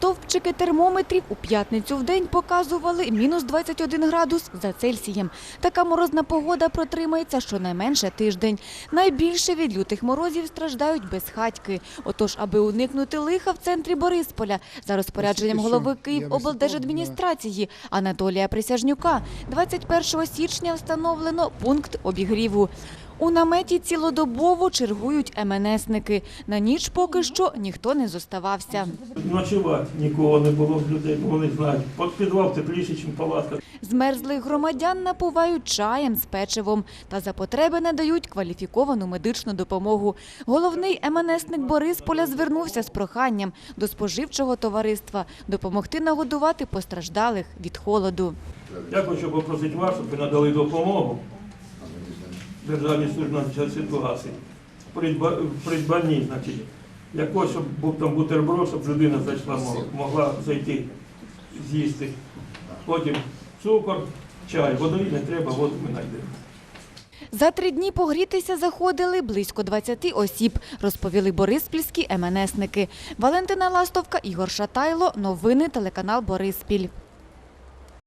Стовпчики термометрів у п'ятницю в день показували мінус 21 градус за Цельсієм. Така морозна погода протримається щонайменше тиждень. Найбільше від лютих морозів страждають безхатьки. Отож, аби уникнути лиха в центрі Борисполя, за розпорядженням голови Київоблдержадміністрації Анатолія Присяжнюка, 21 січня встановлено пункт обігріву. У наметі цілодобово чергують МНСники. На ніч поки що ніхто не зоставався. Ночувати нікого не було в людей, бо вони знають. Під підвал тепліше, ніж палатка. Змерзлих громадян напувають чаєм з печивом та за потреби надають кваліфіковану медичну допомогу. Головний МНСник Борисполя звернувся з проханням до споживчого товариства допомогти нагодувати постраждалих від холоду. Я хочу попросити вас, щоб ви надали допомогу Державній службі ситуації. Придбанні, значить, якось, щоб був там бутерброд, щоб людина зайшла, могла зайти, з'їсти. Потім цукор, чай, водою не треба, воду ми знайдемо. За три дні погрітися заходили близько 20 осіб, розповіли бориспільські МНСники. Валентина Ластовка, Ігор Шатайло. Новини телеканал Бориспіль.